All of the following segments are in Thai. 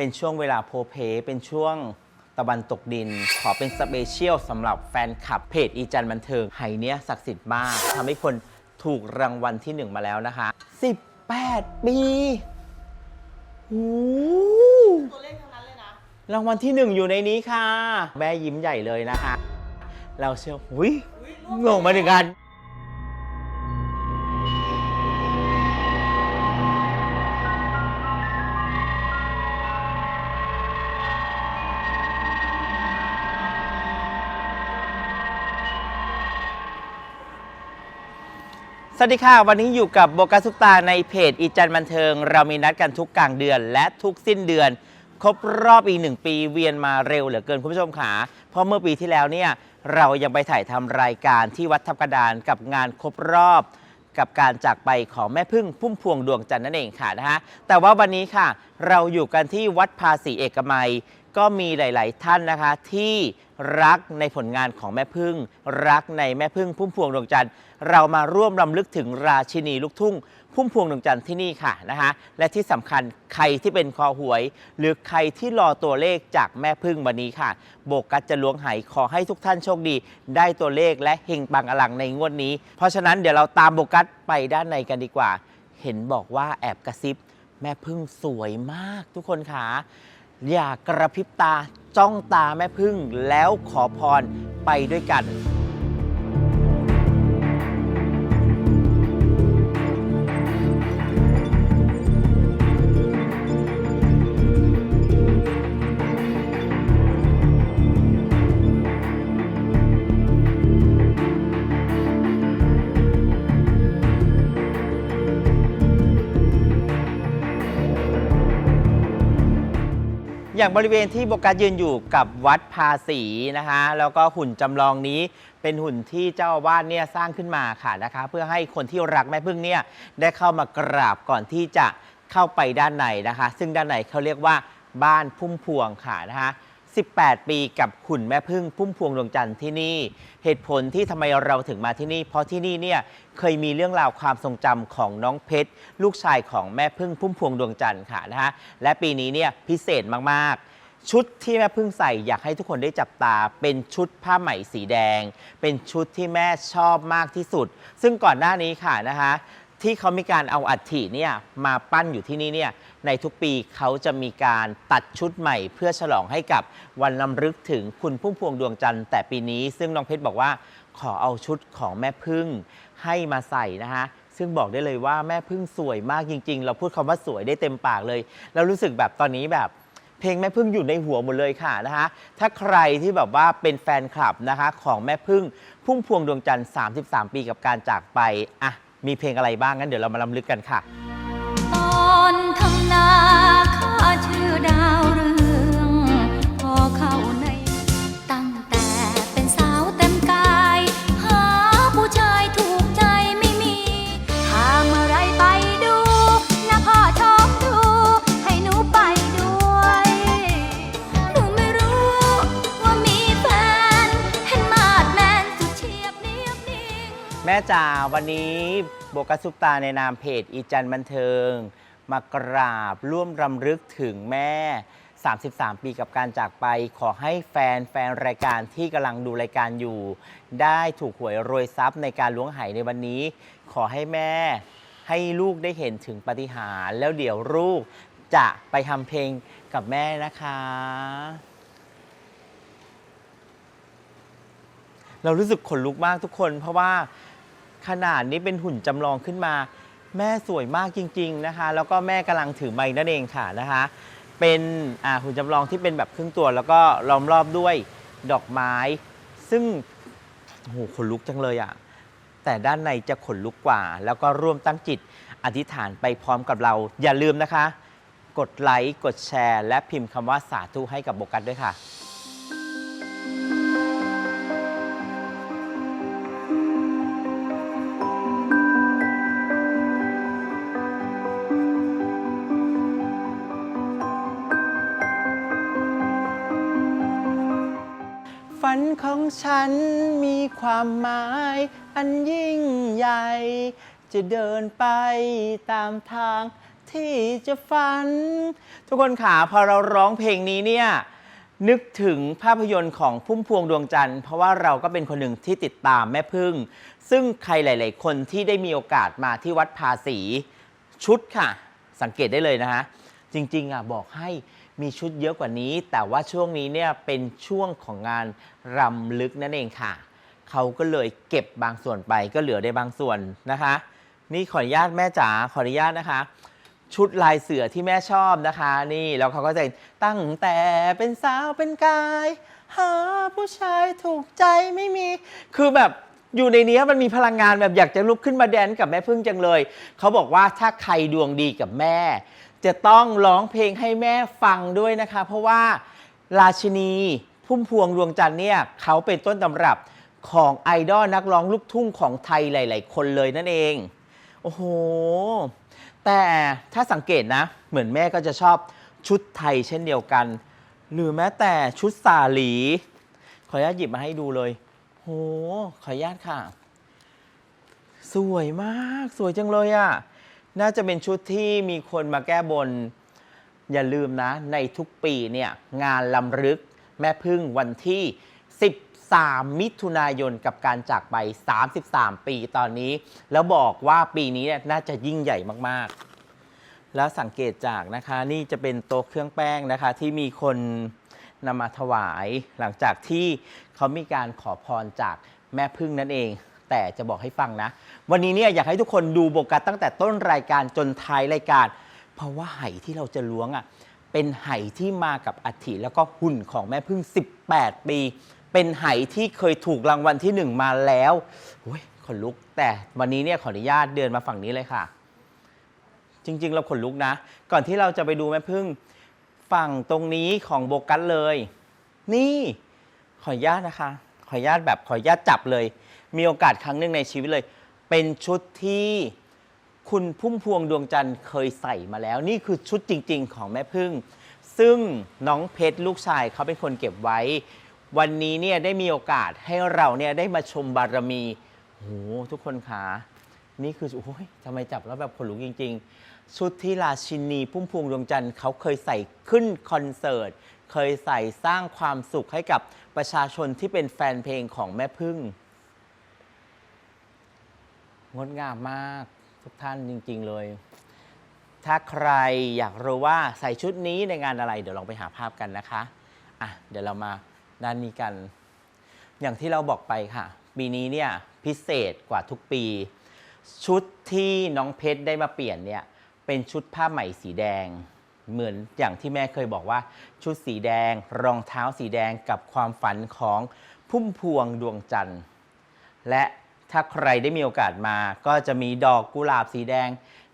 เป็นช่วงเวลาโพเพ เป็นช่วงตะวันตกดิน ขอเป็นสเปเชียลสำหรับแฟนคลับเพจอีจันบันเทิงไหเนี้ยศักดิ์สิทธิ์มากทำให้คนถูกรางวัลที่หนึ่งมาแล้วนะคะ 18 ปีโอ้โหตัวเลขทั้งนั้นเลยนะ รางวัลที่หนึ่งอยู่ในนี้ค่ะ แม่ยิ้มใหญ่เลยนะคะ เราเชื่อหุยอุ๊ยงงมาถึงกัน สวัสดีค่ะ วันนี้อยู่กับโบกัสซุปตาในเพจอีจันบันเทิง เรามีนัดกันทุกกลางเดือน และทุกสิ้นเดือน ครบรอบอีกหนึ่งปีเวียนมาเร็วเหลือเกินคุณผู้ชมขาเพราะเมื่อปีที่แล้วเนี่ยเรายังไปถ่ายทำรายการที่วัดทับกระดานกับงานครบรอบ กับการจากไปของแม่พึ่งพุ่มพวงดวงจันทร์นั่นเองค่ะนะฮะแต่ว่าวันนี้ค่ะ เราอยู่กันที่วัดภาษีเอกมัยก็มีหลาย ๆ ท่านนะคะที่รักในผลงานของแม่พึ่ง รักในแม่พึ่งพุ่มพวงดวงจันทร์ เรามาร่วมรำลึกถึงราชินีลูกทุ่ง พุ่มพวงดวงจันทร์ที่นี่ค่ะนะคะและที่สำคัญใครที่เป็นคอหวย หรือใครที่รอตัวเลขจากแม่พึ่งวันนี้ค่ะ โบกัสจะล้วงไหขอให้ทุกท่านโชคดี ได้ตัวเลขและเฮงปังอลังในงวดนี้ เพราะฉะนั้นเดี๋ยวเราตามโบกัสไปด้านในกันดีกว่า เห็นบอกว่าแอบกระซิบ แม่พึ่งสวยมากทุกคนค่ะอย่ากระพริบตาจ้องตาแม่พึ่งแล้วขอพรไปด้วยกัน อย่างบริเวณที่โบกัสยืนอยู่กับวัดภาษีนะคะ แล้วก็หุ่นจำลองนี้เป็นหุ่นที่เจ้าอาวาสเนี่ยสร้างขึ้นมาค่ะนะคะ เพื่อให้คนที่รักแม่พึ่งเนี่ยได้เข้ามากราบก่อนที่จะเข้าไปด้านในนะคะ ซึ่งด้านในเขาเรียกว่าบ้านพุ่มพวงค่ะนะคะ 18 ปีกับหุ่นแม่พึ่งพุ่มพวงดวงจันทร์ที่นี่ เหตุผลที่ทำไมเราถึงมาที่นี่ เพราะที่นี่เนี่ยเคยมีเรื่องราวความทรงจำของน้องเพชร ลูกชายของแม่พึ่งพุ่มพวงดวงจันทร์ค่ะนะฮะและปีนี้เนี่ยพิเศษมากๆชุดที่แม่พึ่งใส่อยากให้ทุกคนได้จับตา เป็นชุดผ้าไหมสีแดง เป็นชุดที่แม่ชอบมากที่สุด ซึ่งก่อนหน้านี้ค่ะนะคะ ที่เขามีการเอาอัฐิเนี่ยมาปั้นอยู่ที่นี่เนี่ยในทุกปีเขาจะมีการตัดชุดใหม่ เพื่อฉลองให้กับวันลำลึกถึงคุณพุ่มพวงดวงจันทร์แต่ปีนี้ซึ่งน้องเพชรบอกว่าขอเอาชุดของแม่พึ่งให้มาใส่นะคะซึ่งบอกได้เลยว่าแม่พึ่งสวยมากจริง ๆ เราพูดคำว่าสวยได้เต็มปากเลย แล้วรู้สึกแบบตอนนี้แบบเพลงแม่พึ่งอยู่ในหัวหมดเลยค่ะนะคะ ถ้าใครที่แบบว่าเป็นแฟนคลับนะคะของแม่พึ่งพุ่มพวงดวงจันทร์ 33 ปีกับการจากไปอะ มีเพลงอะไรบ้างงั้นเดี๋ยวเรามาลำลึกกันค่ะ จ๋าวันนี้โบกัสซุปตาในนามเพจอีจันบันเทิง มากราบร่วมรำลึกถึงแม่ 33 ปีกับการจากไป ขอให้แฟนแฟนรายการที่กำลังดูรายการอยู่ ได้ถูกหวยรวยทรัพย์ในการล้วงไหในวันนี้ ขอให้แม่ให้ลูกได้เห็นถึงปาฏิหาริย์แล้วเดี๋ยวลูกจะไปทำเพลงกับแม่นะคะ เรารู้สึกขนลุกมากทุกคนเพราะว่า ขนาดนี้เป็นหุ่นจำลองขึ้นมา แม่สวยมากจริง ๆนะคะ แล้วก็แม่กำลังถือไม้นั่นเองค่ะนะคะ เป็นหุ่นจำลองที่เป็นแบบครึ่งตัว แล้วก็ล้อมรอบด้วยดอกไม้ ซึ่งโอ้โหขนลุกจังเลยอะ่ะแต่ด้านในจะขนลุกกว่า แล้วก็ร่วมตั้งจิตอธิษฐานไปพร้อมกับเรา อย่าลืมนะคะ กดไลค์กดแชร์ และพิมพ์คำว่าสาธุให้กับโบกัสด้วยค่ะ ฉันมีความหมายอันยิ่งใหญ่ จะเดินไปตามทางที่จะฝัน ทุกคนขาพอเราร้องเพลงนี้เนี่ยนึกถึงภาพยนตร์ของพุ่มพวงดวงจันทร์เพราะว่าเราก็เป็นคนหนึ่งที่ติดตามแม่พึ่ง ซึ่งใครหลาย ๆ คนที่ได้มีโอกาสมาที่วัดภาษีชุดค่ะ สังเกตได้เลยนะฮะจริง ๆ อะบอกให้ มีชุดเยอะกว่านี้ แต่ว่าช่วงนี้เนี่ยเป็นช่วงของงานรำลึกนั่นเองค่ะ เขาก็เลยเก็บบางส่วนไปก็เหลือได้บางส่วนนะคะ นี่ขออนุญาตแม่จ๋าขออนุญาตนะคะ ชุดลายเสือที่แม่ชอบนะคะ นี่แล้วเขาก็จะตั้งแต่เป็นสาวเป็นกาย หาผู้ชายถูกใจไม่มี คือแบบอยู่ในนี้มันมีพลังงานแบบอยากจะลุกขึ้นมาแดนกับแม่พึ่งจังเลย เขาบอกว่าถ้าใครดวงดีกับแม่ จะต้องร้องเพลงให้แม่ฟังด้วยนะคะ เพราะว่าราชินีพุ่มพวงดวงจันทร์เนี่ยเขาเป็นต้นตำรับของไอดอลนักร้องลูกทุ่งของไทยหลาย ๆ คนเลยนั่นเอง โอ้โห แต่ถ้าสังเกตนะ เหมือนแม่ก็จะชอบชุดไทยเช่นเดียวกัน หรือแม้แต่ชุดสาหลี ขออนุญาตหยิบมาให้ดูเลย โห ขออนุญาตค่ะ สวยมาก สวยจังเลยอะ่ะ น่าจะเป็นชุดที่มีคนมาแก้บน อย่าลืมนะ ในทุกปีเนี่ยงานลำลึกแม่พึ่งวันที่ 13 มิถุนายนกับการจากไป 33 ปีตอนนี้ แล้วบอกว่าปีนี้เนี่ยน่าจะยิ่งใหญ่มากๆ แล้วสังเกตจากนะคะนี่จะเป็นโต๊ะเครื่องแป้งนะคะที่มีคนนำมาถวาย หลังจากที่เขามีการขอพรจากแม่พึ่งนั่นเอง แต่จะบอกให้ฟังนะ วันนี้เนี่ยอยากให้ทุกคนดูโบกัสตั้งแต่ต้นรายการจนท้ายรายการ เพราะว่าไหที่เราจะล้วงอะเป็นไหที่มากับอัฐิแล้วก็หุ่นของแม่พึ่ง 18 ปี เป็นไหที่เคยถูกรางวัลที่หนึ่งมาแล้วโอ้ยขนลุก แต่วันนี้เนี่ยขออนุญาตเดินมาฝั่งนี้เลยค่ะ จริง ๆ เราขนลุกนะ ก่อนที่เราจะไปดูแม่พึ่งฝั่งตรงนี้ของโบกัสเลย นี่ขออนุญาตนะคะ ขออนุญาตแบบขออนุญาตจับเลย มีโอกาสครั้งหนึ่งในชีวิตเลย เป็นชุดที่คุณพุ่มพวงดวงจันทร์เคยใส่มาแล้ว นี่คือชุดจริง ๆ ของแม่พึ่ง ซึ่งน้องเพชรลูกชายเขาเป็นคนเก็บไว้ วันนี้เนี่ยได้มีโอกาสให้เราเนี่ยได้มาชมบารมีโหทุกคนคะนี่คือโอ้ยทำไมจับแล้วแบบขนลุกจริง ๆ ชุดที่ราชินีพุ่มพวงดวงจันทร์เขาเคยใส่ขึ้นคอนเสิร์ต เคยใส่สร้างความสุขให้กับประชาชนที่เป็นแฟนเพลงของแม่พึ่ง งดงามมากทุกท่านจริง ๆ เลย ถ้าใครอยากรู้ว่าใส่ชุดนี้ในงานอะไร เดี๋ยวลองไปหาภาพกันนะคะอะเดี๋ยวเรามาด้านนี้กัน อย่างที่เราบอกไปค่ะ ปีนี้เนี่ยพิเศษกว่าทุกปี ชุดที่น้องเพชรได้มาเปลี่ยนเนี่ยเป็นชุดผ้าไหมสีแดง เหมือนอย่างที่แม่เคยบอกว่า ชุดสีแดง รองเท้าสีแดงกับความฝันของพุ่มพวงดวงจันทร์ และ ถ้าใครได้มีโอกาสมา ก็จะมีดอกกุหลาบสีแดง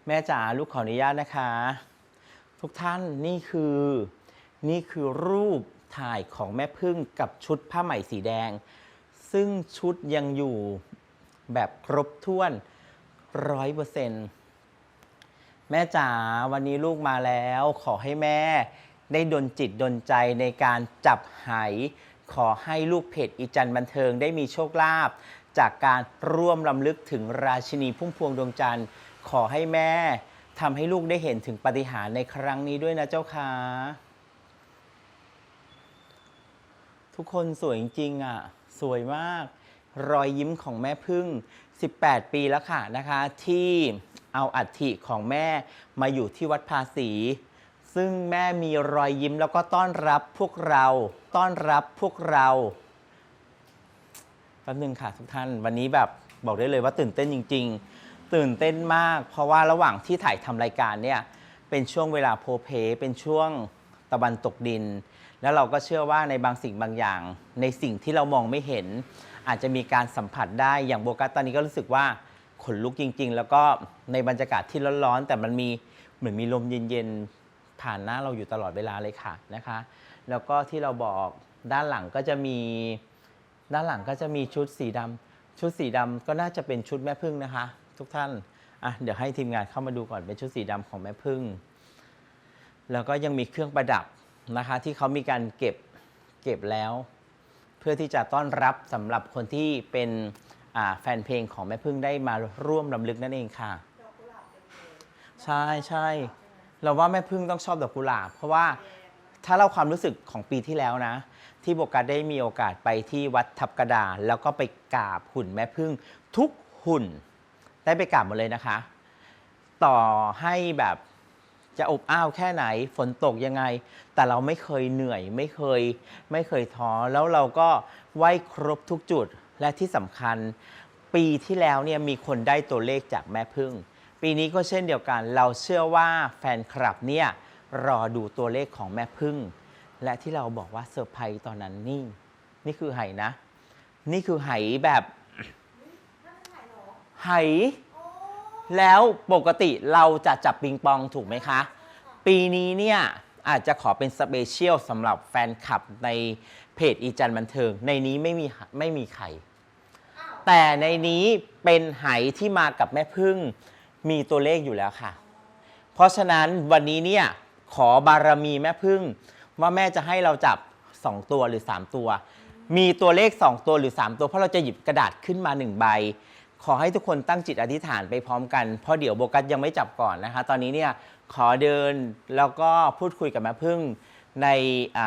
แม่จ๋าลูกขออนุญาตนะคะ ทุกท่านนี่คือ นี่คือรูปถ่ายของแม่พึ่งกับชุดผ้าไหมสีแดง ซึ่งชุดยังอยู่แบบครบถ้วนร้อยเปอร์เซ็นต์แม่จ๋าวันนี้ลูกมาแล้ว ขอให้แม่ได้ดนจิตดนใจในการจับไหขอให้ลูกเพจอีจันบันเทิงได้มีโชคลาภ จากการร่วมลำลึกถึงราชินีพุ่มพวงดวงจันทร์ ขอให้แม่ทำให้ลูกได้เห็นถึงปาฏิหาริย์ในครั้งนี้ด้วยนะเจ้าค่ะทุกคนสวยจริงๆอะ สวยมาก รอยยิ้มของแม่พึ่ง 18 ปีแล้วค่ะนะคะ ที่เอาอัฐิของแม่มาอยู่ที่วัดภาษี ซึ่งแม่มีรอยยิ้มแล้วก็ต้อนรับพวกเรา ต้อนรับพวกเรา แป๊บนึงค่ะทุกท่านวันนี้แบบบอกได้เลยว่าตื่นเต้นจริง ๆ ตื่นเต้นมาก เพราะว่าระหว่างที่ถ่ายทำรายการเนี่ยเป็นช่วงเวลาโพเพ เป็นช่วงตะวันตกดิน แล้วเราก็เชื่อว่าในบางสิ่งบางอย่าง ในสิ่งที่เรามองไม่เห็น อาจจะมีการสัมผัสได้อย่างโบกัสตอนนี้ก็รู้สึกว่าขนลุกจริง ๆ แล้วก็ในบรรยากาศที่ร้อนๆ แต่มันมีเหมือนมีลมเย็นๆผ่านหน้าเราอยู่ตลอดเวลาเลยค่ะนะคะ แล้วก็ที่เราบอกด้านหลังก็จะมี ด้านหลังก็จะมีชุดสีดำชุดสีดำก็น่าจะเป็นชุดแม่พึ่งนะคะ ทุกท่านอะเดี๋ยวให้ทีมงานเข้ามาดูก่อนเป็นชุดสีดำของแม่พึ่ง แล้วก็ยังมีเครื่องประดับนะคะ ที่เขามีการเก็บเก็บแล้ว เพื่อที่จะต้อนรับสำหรับคนที่เป็นอ่าแฟนเพลงของแม่พึ่งได้มาร่วมรำลึกนั่นเองค่ะใช่ใช่เราว่าแม่พึ่งต้องชอบดอกกุหลาบ เพราะว่า ถ้าเราความรู้สึกของปีที่แล้วนะ ที่โบกัสได้มีโอกาสไปที่วัดทับกระดานแล้วก็ไปกราบหุ่นแม่พึ่งทุกหุ่น ได้ไปกราบหมดเลยนะคะ ต่อให้แบบจะอบอ้าวแค่ไหนฝนตกยังไง แต่เราไม่เคยเหนื่อยไม่เคยไม่เคยท้อแล้วเราก็ไหว้ครบทุกจุดและที่สำคัญ ปีที่แล้วเนี่ยมีคนได้ตัวเลขจากแม่พึ่ง ปีนี้ก็เช่นเดียวกัน เราเชื่อว่าแฟนคลับเนี่ย รอดูตัวเลขของแม่พึ่ง และที่เราบอกว่าเซอร์ไพรส์ตอนนั้นนี่ นี่คือไหนะ นี่คือไหแบบไหแล้วปกติเราจะจับปิงปองถูกไหมคะ ปีนี้เนี่ยอาจจะขอเป็นสเปเชียลสำหรับแฟนคลับในเพจอีจันบันเทิง ในนี้ไม่มีไม่มีไข่ แต่ในนี้เป็นไหที่มากับแม่พึ่งมีตัวเลขอยู่แล้วค่ะ เพราะฉะนั้นวันนี้เนี่ย ขอบารมีแม่พึ่ง ว่าแม่จะให้เราจับ 2 ตัวหรือ 3 ตัว มีตัวเลข 2 ตัวหรือ 3 ตัวเพราะเราจะหยิบกระดาษขึ้นมา 1 ใบ ขอให้ทุกคนตั้งจิตอธิษฐานไปพร้อมกันเพราะเดี๋ยวโบกัสยังไม่จับก่อนนะคะ ตอนนี้เนี่ยขอเดินแล้วก็พูดคุยกับแม่พึ่งในอ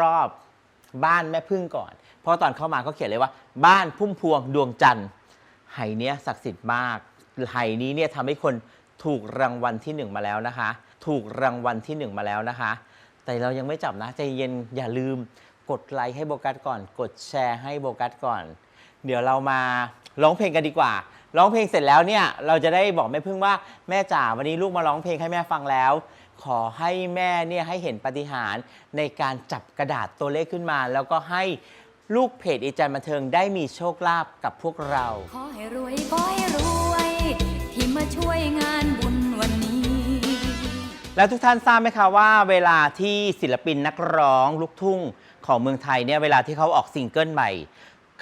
รอบๆบ้านแม่พึ่งก่อน เพราะตอนเข้ามาเขาเขียนเลยว่า บ้านพุ่มพวงดวงจันทร์ไหเนี้ยศักดิ์สิทธิ์มากไหนี้เนี่ยทำให้คนถูกรางวัลที่หนึ่งมาแล้วนะคะ ถูกรางวัลที่หนึ่งมาแล้วนะคะ แต่เรายังไม่จับนะ ใจเย็นอย่าลืมกดไลค์ให้โบกัสก่อน กดแชร์ให้โบกัสก่อน เดี๋ยวเรามาร้องเพลงกันดีกว่าร้องเพลงเสร็จแล้วเนี่ยเราจะได้บอกแม่พึ่งว่าแม่จ๋าวันนี้ลูกมาร้องเพลงให้แม่ฟังแล้ว ขอให้แม่เนี่ยให้เห็นปฏิหารในการจับกระดาษตัวเลขขึ้นมา แล้วก็ให้ลูกเพจอีจันบันเทิงได้มีโชคลาภกับพวกเรา ขอให้รวยขอให้รวย ที่มาช่วยงาน แล้วทุกท่านทราบไหมคะว่าเวลาที่ศิลปินนักร้องลูกทุ่งของเมืองไทยเนี่ยเวลาที่เขาออกซิงเกิลใหม่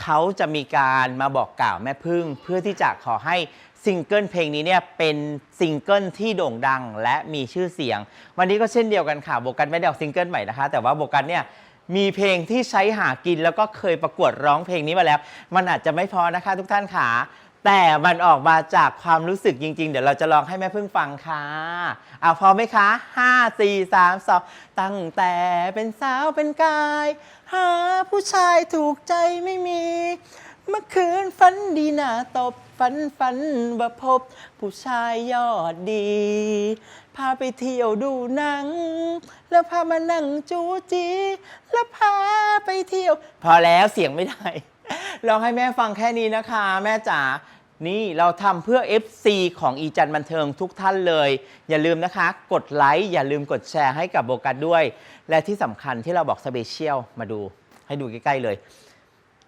เขาจะมีการมาบอกกล่าวแม่พึ่ง เพื่อที่จะขอให้ซิงเกิลเพลงนี้เนี่ยเป็นซิงเกิลที่โด่งดังและมีชื่อเสียง วันนี้ก็เช่นเดียวกันค่ะโบกัสไม่ได้ออกซิงเกิลใหม่นะคะ แต่ว่าโบกัสเนี่ยมีเพลงที่ใช้หากินแล้วก็เคยประกวดร้องเพลงนี้มาแล้ว มันอาจจะไม่พอนะคะทุกท่านค่ะ แต่มันออกมาจากความรู้สึกจริง ๆ เดี๋ยวเราจะลองให้แม่พึ่งฟังค่ะเอาพอไหมคะ5 4 3 2 ตั้งแต่เป็นสาวเป็นกาย หาผู้ชายถูกใจไม่มี เมื่อคืนฝันดีหน้าตบฝันฝันบ่พบ ผู้ชายยอดดี พาไปเที่ยวดูหนัง แล้วพามานั่งจูจี แล้วพาไปเที่ยว พอแล้วเสียงไม่ได้ ลองให้แม่ฟังแค่นี้นะคะ แม่จ๋านี่เราทำเพื่อ FC ของอีจันบันเทิงทุกท่านเลย อย่าลืมนะคะ กดไลค์อย่าลืมกดแชร์ให้กับโบกัสด้วย และที่สำคัญที่เราบอกสเปเชียลมาดู ให้ดูใกล้ๆเลย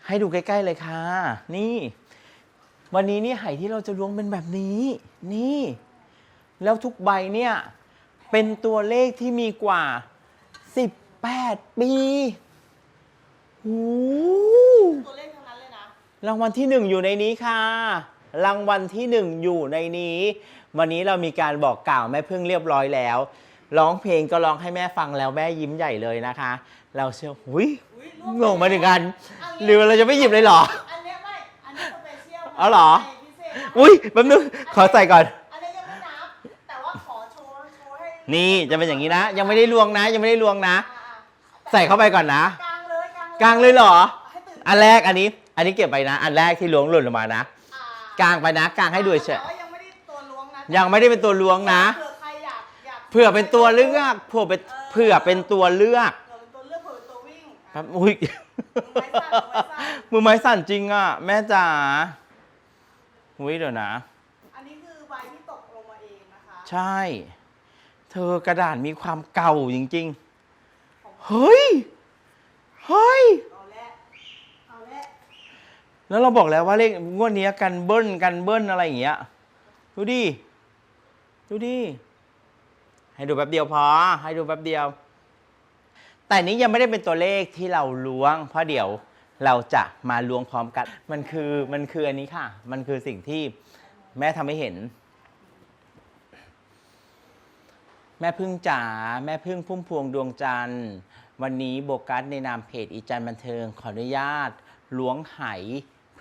ให้ดูใกล้ๆเลยค่ะ นี่ วันนี้นี่ไหที่เราจะล้วงเป็นแบบนี้ นี่ แล้วทุกใบเนี่ย เป็นตัวเลขที่มีกว่า 18 ปีโอ้ตัวเลข รางวัลที่หนึ่งอยู่ในนี้ค่ะ รางวัลที่หนึ่งอยู่ในนี้ วันนี้เรามีการบอกกล่าวแม่พึ่งเรียบร้อยแล้ว ร้องเพลงก็ร้องให้แม่ฟังแล้วแม่ยิ้มใหญ่เลยนะคะ เราเชื่อหุยอุ๊ยงงมาถึงกัน หรือเราจะไม่หยิบเลยเหรอ อันเนี้ยไม่ อันนี้สเปเชียลเอาเหรอ พิเศษนะอุ้ยแป๊บนึงขอใส่ก่อน อันนี้ยังไม่นับ แต่ว่าขอโชว์โชว์ให้นี่จะเป็นอย่างนี้นะ ยังไม่ได้ลวงนะ ยังไม่ได้ลวงนะ อ่าใส่เข้าไปก่อนนะ กลางเลยกลางเลยเหรอ ให้ตื่นอันแรกอันนี้ อันนี้เก็บไปนะ อันแรกที่ล้วงหล่นลงมานะ อ่ากลางไปนะ กลางให้ดูเฉยแต่ว่ายังไม่ได้ตัวล้วงนะยังไม่ได้เป็นตัวล้วงนะ เผื่อใครอยากอยากเผื่อเป็นตัวเลือกเผื่อเป็นเผื่อเป็นตัวเลือก เผื่อเป็นตัวเลือกเผื่อเป็นตัววิ่งครัอะบอุ้ยมือไม้สั่นมือไม้สั่นมือไม้สั่นจริงอะ แม่จ๋าอุ้ยเดี๋ยวนะ อันนี้คือใบที่ตกลงมาเองนะคะ ใช่ เธอกระดาษมีความเก่าจริงๆ เฮ้ย เฮ้ย เอาละเอาละ แล้วเราบอกแล้วว่าเลขงวดนี้กันเบิ้ลกันเบิ้ลอะไรอย่างเงี้ย ดูดิ ดูดิ ให้ดูแป๊บเดียวพอ ให้ดูแป๊บเดียว แต่นี้ยังไม่ได้เป็นตัวเลขที่เราล้วง เพราะเดี๋ยวเราจะมาล้วงพร้อมกัน มันคือมันคืออันนี้ค่ะ มันคือสิ่งที่แม่ทำให้เห็น แม่พึ่งจ๋าแม่พึ่งพุ่มพวงดวงจันทร์วันนี้โบกัสในนามเพจอีจันบันเทิงขออนุญาตล้วงไห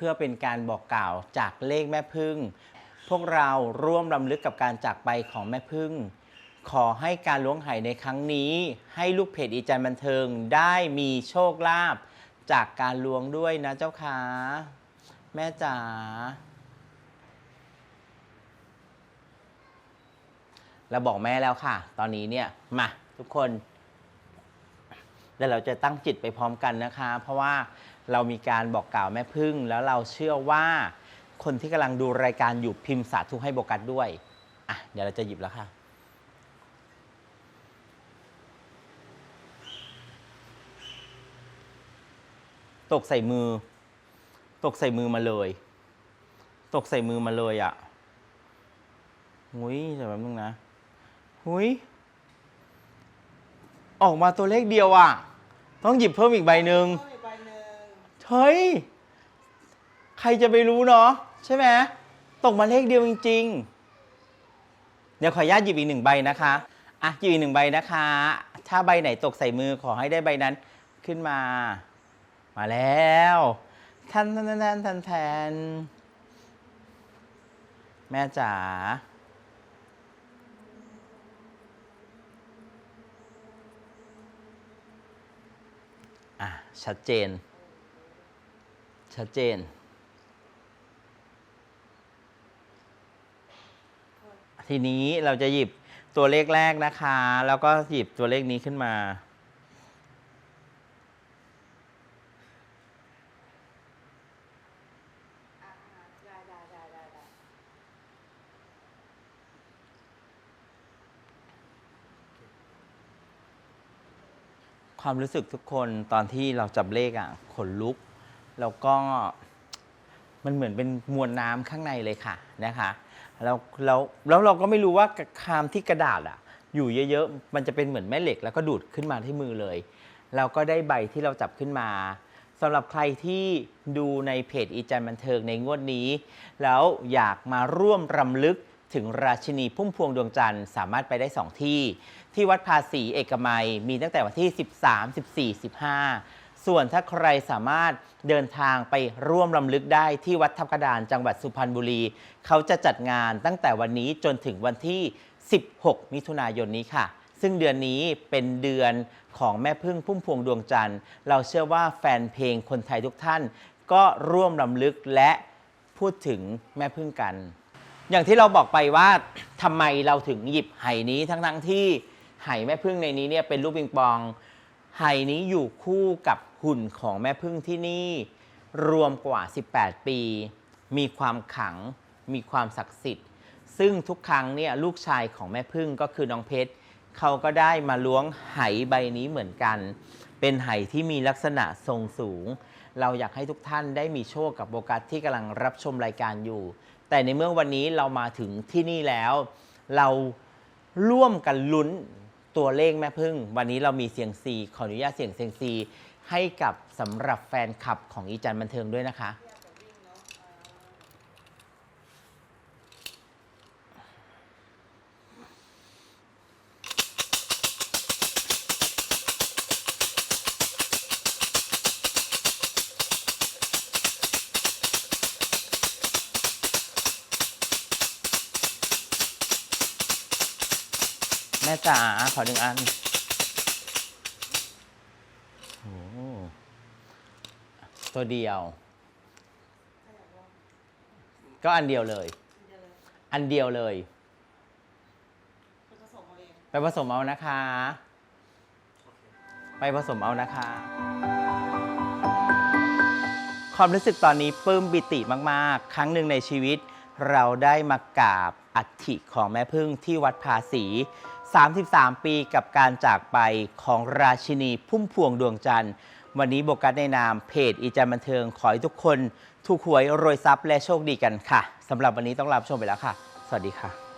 พื่อเป็นการบอกกล่าวจากเลขแม่พึ่ง พวกเราร่วมรำลึกกับการจากไปของแม่พึ่ง ขอให้การล้วงไหในครั้งนี้ ให้ลูกเพจอีจันบันเทิงได้มีโชคลาภจากการล้วงด้วยนะเจ้าค่ะแม่จ๋าเราบอกแม่แล้วค่ะ ตอนนี้เนี่ยมาทุกคนแล้วเราจะตั้งจิตไปพร้อมกันนะคะ เพราะว่าเรามีการบอกกล่าวแม่พึ่ง แล้วเราเชื่อว่าคนที่กำลังดูรายการอยู่พิมพ์สาธุให้โบกัสด้วยอะเดี๋ยวเราจะหยิบแล้วค่ะตกใส่มือ ตกใส่มือมาเลย ตกใส่มือมาเลยอะ่ะหุยเดี๋ยวแป๊บนึงนะหุยออกมาตัวเลขเดียวอะ่ะ ต้องหยิบเพิ่มอีกใบหนึ่ง เฮ้ย ใครจะไปรู้เนาะใช่ไหมตกมาเลขเดียวจริง ๆ เดี๋ยวขออนุญาตหยิบอีกหนึ่งใบนะคะอะหยิบอีกหนึ่งใบนะคะ ถ้าใบไหนตกใส่มือขอให้ได้ใบนั้นขึ้นมา มาแล้วทันทันทันทันทันแทน แม่จ๋าอะชัดเจน ชัดเจน ทีนี้เราจะหยิบตัวเลขแรกนะคะ แล้วก็หยิบตัวเลขนี้ขึ้นมา ความรู้สึกทุกคนตอนที่เราจับเลขอะขนลุก แล้วก็มันเหมือนเป็นมวลน้ำข้างในเลยค่ะนะคะแล้วแล้วแล้วเราก็ไม่รู้ว่าคามที่กระดาษอะอยู่เยอะๆ มันจะเป็นเหมือนแม่เหล็ก แล้วก็ดูดขึ้นมาที่มือเลย เราก็ได้ใบที่เราจับขึ้นมาสำหรับใครที่ดูในเพจอีจันบันเทิงในงวดนี้ แล้วอยากมาร่วมรำลึกถึงราชินีพุ่มพวงดวงจันทร์สามารถไปได้ 2 ที่ ที่วัดภาษีเอกมัยมีตั้งแต่วันที่ 13 14 15 ส่วนถ้าใครสามารถเดินทางไปร่วมรำลึกได้ที่วัดทับกระดานจังหวัดสุพรรณบุรี เขาจะจัดงานตั้งแต่วันนี้จนถึงวันที่ 16 มิถุนายนนี้ค่ะ ซึ่งเดือนนี้เป็นเดือนของแม่พึ่งพุ่มพวงดวงจันทร์ เราเชื่อว่าแฟนเพลงคนไทยทุกท่าน ก็ร่วมรำลึกและพูดถึงแม่พึ่งกัน อย่างที่เราบอกไปว่าทำไมเราถึงหยิบไหนี้ทั้งๆที่ไหแม่พึ่งในนี้เนี่ยเป็นลูกปิงปองไหนี้อยู่คู่กับ หุ่นของแม่พึ่งที่นี่ รวมกว่า 18 ปี มีความขัง มีความศักดิ์สิทธิ์ ซึ่งทุกครั้งเนี่ยลูกชายของแม่พึ่งก็คือน้องเพชรเขาก็ได้มาล้วงไหใบนี้เหมือนกัน เป็นไหที่มีลักษณะทรงสูง เราอยากให้ทุกท่านได้มีโชคกับโบกัสที่กำลังรับชมรายการอยู่ แต่ในเมื่อวันนี้เรามาถึงที่นี่แล้ว เราร่วมกันลุ้นตัวเลขแม่พึ่ง วันนี้เรามีเสียงซีขออนุญาตเสียงเสียงซี ให้กับสำหรับแฟนคลับของอีจันบันเทิงด้วยนะคะ แม่จ๋าขอหนึ่งอัน ตัวเดียว ก็อันเดียวเลย อันเดียวเลยไปผสมเอาเองไปผสมเอานะคะ ไปผสมเอานะคะ ความรู้สึกตอนนี้ปลื้มบิติมาก ๆ ครั้งหนึ่งในชีวิต เราได้มากราบอัฐิของแม่พึ่งที่วัดภาษี 33 ปีกับการจากไปของราชินีพุ่มพวงดวงจันทร์ วันนี้โบกัสในนามเพจอีจันบันเทิง ขอให้ทุกคน ถูกหวยรวยทรัพย์และโชคดีกันค่ะสำหรับวันนี้ต้องลาชมไปแล้วค่ะ สวัสดีค่ะ